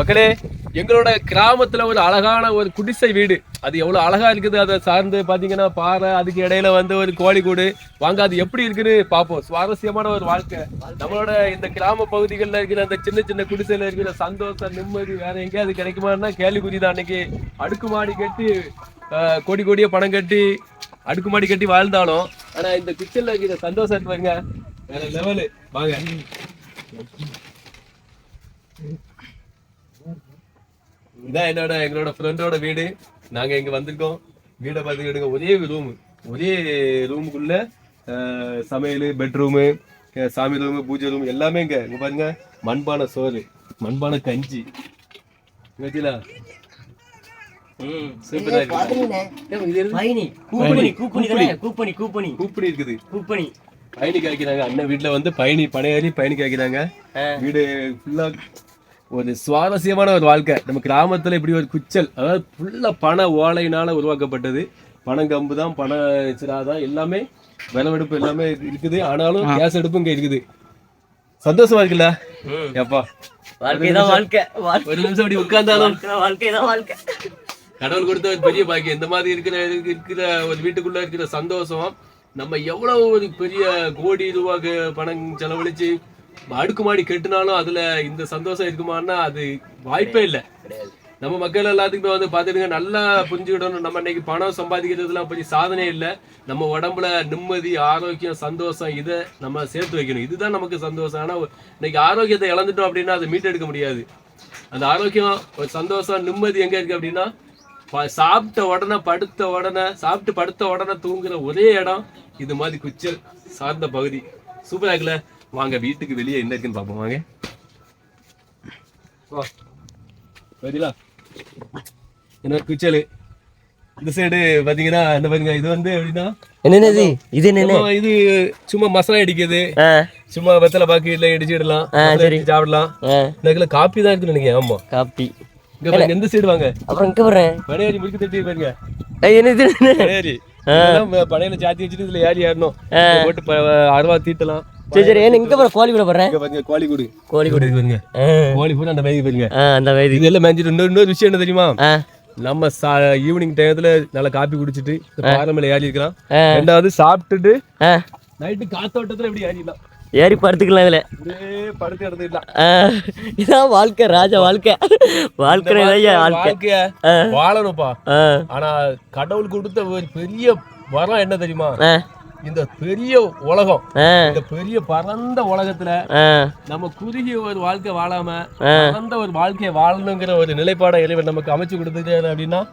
மக்களே எங்களோட கிராமத்துல ஒரு அழகான ஒரு குடிசை வீடு. அது எவ்வளவு அழகா இருக்குது அதை சார்ந்து பாத்தீங்கன்னா பாறை அதுக்கு இடையில வந்து ஒரு கோழி கூடு வாங்க அது எப்படி இருக்குன்னு பார்ப்போம். சுவாரஸ்யமான ஒரு வாழ்க்கை. நம்மளோட இந்த கிராம பகுதிகளில் இருக்கிற அந்த சின்ன சின்ன குடிசையில இருக்கிற சந்தோஷம் நிம்மதி வேற எங்கேயாவது கிடைக்குமான்னா கேள்விக்குறி தான். அன்னைக்கு அடுக்குமாடி கட்டி கோடி கோடியா பணம் கட்டி அடுக்குமாடி கட்டி வாழ்ந்தாலும் ஆனா இந்த கிச்சன்ல இருக்கிற சந்தோஷம் இருக்கு பாருங்க வேற லெவலு வாங்க. இதான் என்னோட எங்களோட ஃப்ரெண்டோட வீடு. நாங்க இங்க வந்திருக்கோம். வீடை பார்த்துக்கிட்டுங்க ஒரே ரூம் ஒரே ரூமுக்குள்ள சமையல் பெட்ரூமு சாமி ரூமு பூஜை ரூம் எல்லாமே இங்க. இங்க பாருங்க மண்பானை சோறு மண்பானை கஞ்சி. கூப்பணி பயணி காய்க்கிறாங்க. அண்ணன் வீட்டுல வந்து பயணி பனையாரி பயணி காய்க்கிறாங்க. வீடு ஃபுல்லா ஒரு சுவாரஸ்யமான ஒரு வாழ்க்கை. நம்ம கிராமத்துல இப்படி ஒரு குச்சல் அதாவது ஃபுல்லா பண ஓலையினால உருவாக்கப்பட்டது. பனங்கம்பு தான் பண சிரா தான் எல்லாமே விளவெடுப்பு எல்லாமே இருக்குது. ஆனாலும் கேஸ் அடுப்பு இங்க இருக்குது. சந்தோஷமா இருக்குல்ல? ஏப்பா. வாழ்க்கை தான் வாழ்க்கை. ஒரு நிமிஷம் அப்படி உட்கார்ந்தாலும். தான் வாழ்க்கை தான் வாழ்க்கை. கடவுள் கொடுத்த ஒரு பெரிய பாக்கியம். இந்த மாதிரி இருக்கிற இருக்கிற ஒரு வீட்டுக்குள்ள இருக்கிற சந்தோஷம். நம்ம எவ்வளவு ஒரு பெரிய கோடி ரூபாய்க்கு பணம் செலவழிச்சு அடுக்குமாடி கெட்டினாலும் அதுல இந்த சந்தோஷம் இருக்குமான்னா அது வாய்ப்பே இல்லை. நம்ம மக்கள் எல்லாத்துக்குமே வந்து பாத்துடுங்க நல்லா புரிஞ்சுக்கிடணும் நம்ம இன்னைக்கு பணம் சம்பாதிக்கிறதுலாம் பெரிய சாதனை இல்லை. நம்ம உடம்புல நிம்மதி ஆரோக்கியம் சந்தோஷம் இதை நம்ம சேர்த்து வைக்கணும். இதுதான் நமக்கு சந்தோஷம். ஆனா இன்னைக்கு ஆரோக்கியத்தை இழந்துட்டோம் அப்படின்னா அதை மீட்டெடுக்க முடியாது. அந்த ஆரோக்கியம் சந்தோஷம் நிம்மதி எங்க இருக்கு அப்படின்னா சாப்பிட்ட உடனே படுத்த உடனே சாப்பிட்டு படுத்த உடனே தூங்குற ஒரே இடம் இது மாதிரி குச்சல் சார்ந்த பகுதி. சூப்பரா இருக்குல்ல? வாங்க வீட்டுக்கு வெளியே என்ன இருக்குன்னு பார்ப்போம். வாங்க. சரிங்களா என்ன குச்சல்? இந்த சைடு பாத்தீங்கன்னா என்ன பாருங்க இது வந்து எப்படின்னா என்னது இது என்ன இது சும்மா மசாலா அடிக்கிறது ஆ. சும்மா வெத்தலை பாக்கு இல்லை இடிச்சிடலாம். அடிச்சு சாப்பிடலாம். இதுல காப்பி தான் இருக்குன்னு நினைக்கிறேன். ஆமா. காப்பி இங்க பாருங்க எந்த சைடு வாங்க. அப்புறம் இங்க போறேன் பனையாரி முறுக்கு தட்டி பாருங்க. என்னது பனையில சாத்தி வச்சுட்டு இதுல ஏறி ஏறணும். போட்டு அருவா தீட்டலாம். சரி சரி ஏன் இங்க போற கோழி விட போறேன் இங்க பாருங்க கோழி கூடு. கோழி கூடு. இது பாருங்க. ஆ. கோழி கூட அந்த பாருங்க. ஆ, அந்த வயது மேஞ்சிட்டு இன்னொரு இன்னொரு விஷயம் என்ன தெரியுமா? நம்ம ஈவினிங் டயத்துல நல்லா காப்பி குடிச்சிட்டு பாறை மேல ஏறி இருக்கலாம். ரெண்டாவது சாப்பிட்டுட்டு நைட்டு காத்தோட்டத்துல இப்படி ஏறிடலாம். ஏறி படுத்துக்கலாம் இதுல. படுத்து எடுத்துக்கலாம் இதான் வாழ்க்கை ராஜ வாழ்க்கை. வாழ்க்கை. வாழ்க்கைய வாழணும்ப்பா. ஆனா கடவுள் கொடுத்த ஒரு பெரிய வரம் என்ன தெரியுமா? இந்த பெரிய உலகம் இந்த பெரிய பரந்த உலகத்துல நம்ம குறுகிய ஒரு வாழ்க்கை வாழாம பரந்த ஒரு வாழ்க்கையை வாழணுங்கிற ஒரு நிலைப்பாடை இறைவன் நமக்கு அமைச்சு கொடுத்துட்டாரு அப்படின்னா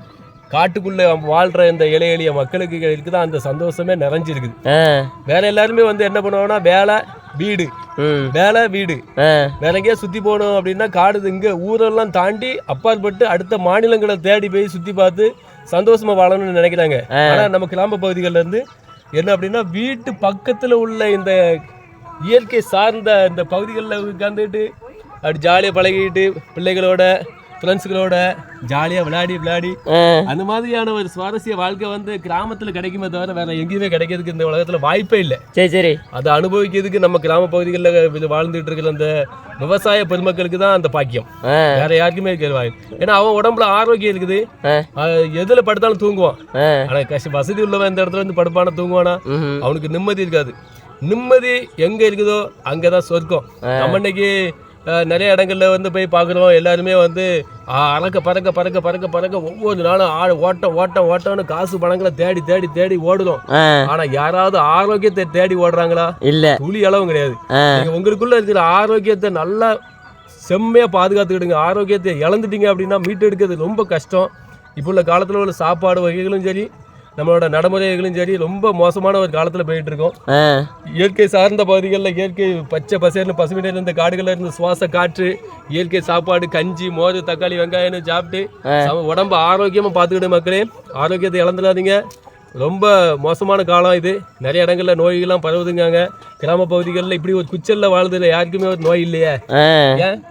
காட்டுக்குள்ள வாழ்ற இந்த இளைய எளிய மக்களுக்கு இருக்குதான் அந்த சந்தோஷமே நிறைஞ்சிருக்குது. வேற எல்லாருமே வந்து என்ன பண்ணுவாங்கன்னா வேலை வீடு. வேலை வீடு. வேற எங்கேயா சுத்தி போகணும் அப்படின்னா காடு இங்க ஊரெல்லாம் தாண்டி அப்பாற்பட்டு அடுத்த மாநிலங்களை தேடி போய் சுத்தி பார்த்து சந்தோஷமா வாழணும்னு நினைக்கிறாங்க. ஆனா நம்ம கிராம பகுதிகள்ல இருந்து என்ன அப்படின்னா வீட்டு பக்கத்தில் உள்ள இந்த இயற்கை சார்ந்த இந்த பகுதிகளில் உட்காந்துட்டு அப்படி ஜாலியாக பழகிட்டு பிள்ளைகளோட ஃப்ரெண்ட்ஸுகளோட ஜாலியாக விளையாடி விளையாடி. அந்த மாதிரியான ஒரு சுவாரஸ்ய வாழ்க்கை வந்து கிராமத்தில் கிடைக்குமே தவிர வேற எங்கேயுமே கிடைக்கிறதுக்கு இந்த உலகத்தில் வாய்ப்பே இல்லை. சரி சரி. அதை அனுபவிக்கிறதுக்கு நம்ம கிராம பகுதிகளில் வாழ்ந்துட்டு இருக்கிற அந்த விவசாய பெருமக்களுக்கு தான் அந்த பாக்கியம். வேற யாருக்குமே இருக்கிற வாய்ப்பு ஏன்னா அவன் உடம்புல ஆரோக்கியம் இருக்குது. எதுல படுத்தாலும் தூங்குவான். ஆ. ஆனா கஷ்ட வசதி உள்ளவன் இந்த இடத்துல வந்து படுப்பானா தூங்குவானா. அவனுக்கு நிம்மதி இருக்காது. நிம்மதி எங்க இருக்குதோ அங்கதான் சொர்க்கம். நம்ம இன்னைக்கு நிறைய இடங்கள்ல வந்து போய் பார்க்குறோம் எல்லாருமே வந்து அறக்க பறக்க பறக்க பறக்க பறக்க ஒவ்வொரு நாளும் ஆ ஓட்டம் ஓட்டம் ஓட்டம்னு காசு பணங்களை தேடி தேடி தேடி ஓடுறோம். ஆனா யாராவது ஆரோக்கியத்தை தேடி ஓடுறாங்களா? இல்ல. துளி அளவும் கிடையாது. உங்களுக்குள்ள இருக்கிற ஆரோக்கியத்தை நல்லா செம்மையா பாதுகாத்துக்கிடுங்க. ஆரோக்கியத்தை இழந்துட்டீங்க அப்படின்னா மீட்டு எடுக்கிறது ரொம்ப கஷ்டம். இப்போ உள்ள காலத்துல உள்ள சாப்பாடு வகைகளும் சரி நம்மளோட நடைமுறைகளும் சரி ரொம்ப மோசமான ஒரு காலத்துல போயிட்டு இருக்கோம் இயற்கை சார்ந்த பகுதிகளில் இயற்கை பச்சை பசேர்னு பசுமையில இருந்த காடுகள்ல இருந்து சுவாச காற்று இயற்கை சாப்பாடு கஞ்சி மோர் தக்காளி வெங்காயம்னு சாப்பிட்டு உடம்ப ஆரோக்கியமா பார்த்துக்கிட்டு மக்களே ஆரோக்கியத்தை இழந்துடாதீங்க. ரொம்ப மோசமான காலம் இது. நிறைய இடங்கள்ல நோய்கள்லாம் பரவுதுங்காங்க. கிராம பகுதிகளில் இப்படி ஒரு குச்சல்ல வாழ்றதுல யாருக்குமே ஒரு நோய் இல்லையே. ஏன்?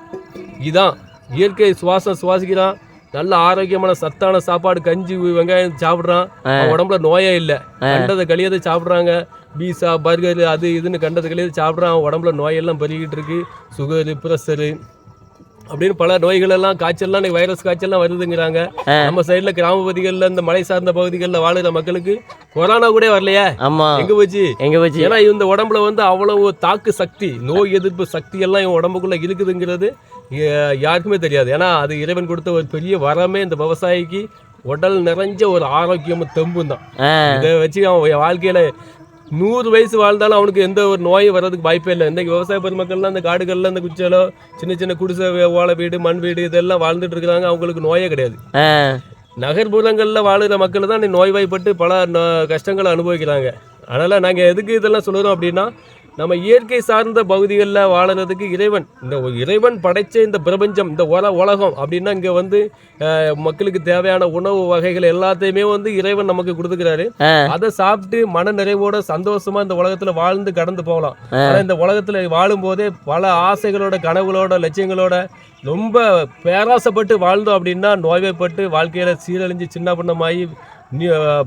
இதான். இயற்கை சுவாசம் சுவாசிக்கிறான். நல்ல ஆரோக்கியமான சத்தான சாப்பாடு கஞ்சி வெங்காயம் சாப்பிட்றான். உடம்புல நோயே இல்லை. கண்டதை கழியதை சாப்பிட்றாங்க. பீஸா பர்கர் அது இதுன்னு கண்டதை கழியதை சாப்பிட்றான். உடம்புல நோயெல்லாம் பெருகிட்டு இருக்கு. சுகரு ப்ரெஷரு அப்படின்னு பல நோய்கள் எல்லாம் காய்ச்சல்லாம் வைரஸ் காய்ச்சல்லாம் வருதுங்கிறாங்க. நம்ம சைடுல கிராம பகுதிகளில் இந்த மலை சார்ந்த பகுதிகளில் வாழுற மக்களுக்கு கொரோனா கூட வரலையே. ஆமா. எங்க போச்சு? எங்க போச்சு? ஏன்னா இந்த உடம்புல வந்து அவ்வளவு தாக்கு சக்தி நோய் எதிர்ப்பு சக்தி எல்லாம் இவன் உடம்புக்குள்ள இருக்குதுங்கிறது யாருக்குமே தெரியாது. ஏன்னா அது இறைவன் கொடுத்த ஒரு பெரிய வரமே இந்த விவசாயிக்கு உடல் நிறைஞ்ச ஒரு ஆரோக்கியமும் தெம்பும் தான். இதை வச்சு அவன் வாழ்க்கையில நூறு வயசு வாழ்ந்தாலும் அவனுக்கு எந்த ஒரு நோயும் வர்றதுக்கு வாய்ப்பே இல்லை. இந்த விவசாய பெருமக்கள்லாம் இந்த காடுகள்ல இந்த குச்சலோ சின்ன சின்ன குடிசை ஓலை வீடு மண் வீடு இதெல்லாம் வாழ்ந்துட்டு இருக்கிறாங்க அவங்களுக்கு நோயே கிடையாது. நகர்ப்புறங்களில் வாழுற மக்கள் தான் நோய்வாய்ப்பட்டு பல கஷ்டங்களை அனுபவிக்கிறாங்க. அதனால் நாங்கள் எதுக்கு இதெல்லாம் சொல்லுறோம் அப்படின்னா நம்ம இயற்கை சார்ந்த பகுதிகளில் வாழுறதுக்கு இறைவன் இந்த இறைவன் படைச்ச இந்த பிரபஞ்சம் இந்த உல உலகம் அப்படின்னா இங்கே வந்து மக்களுக்கு தேவையான உணவு வகைகள் எல்லாத்தையுமே வந்து இறைவன் நமக்கு கொடுத்துக்கிறாரு. அதை சாப்பிட்டு மன நிறைவோட சந்தோஷமா இந்த உலகத்துல வாழ்ந்து கடந்து போகலாம். ஆனா இந்த உலகத்துல வாழும் போதே பல ஆசைகளோட கனவுகளோட லட்சியங்களோட ரொம்ப பேராசைப்பட்டு வாழ்ந்தோம் அப்படின்னா நோய்வாய்ப்பட்டு வாழ்க்கையில சீரழிஞ்சு சின்ன பின்னமாகி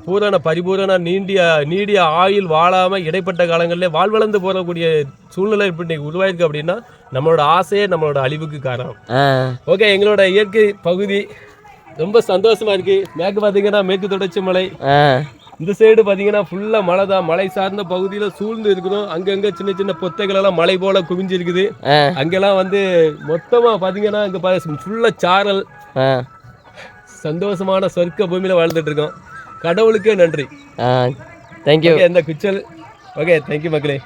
பூரண பரிபூரண நீண்டிய நீடிய ஆயுள் வாழாம இடைப்பட்ட காலங்களிலே வாழ்வளர்ந்து போகக்கூடிய சூழ்நிலை இப்ப இன்னைக்கு உருவாயிருக்கு அப்படின்னா நம்மளோட ஆசையே நம்மளோட அழிவுக்கு காரணம். ஓகே எங்களோட இயற்கை பகுதி ரொம்ப சந்தோஷமா இருக்கு. மேற்கு பார்த்தீங்கன்னா மேற்கு தொடர்ச்சி மலை. இந்த சைடு பார்த்தீங்கன்னா ஃபுல்லாக மலை தான். மலை சார்ந்த பகுதியில் சூழ்ந்து இருக்கிறோம். அங்கங்கே சின்ன சின்ன பொத்தைகள் எல்லாம் மலை போல குவிஞ்சிருக்குது அங்கெல்லாம் வந்து மொத்தமாக பார்த்தீங்கன்னா இங்கே ஃபுல்லாக சாரல். சந்தோஷமான சொர்க்க பூமியில் வாழ்ந்துட்டு இருக்கோம். கடவுளுக்கே நன்றி. தேங்க்யூ இந்த குச்சல். ஓகே தேங்க்யூ மக்களே.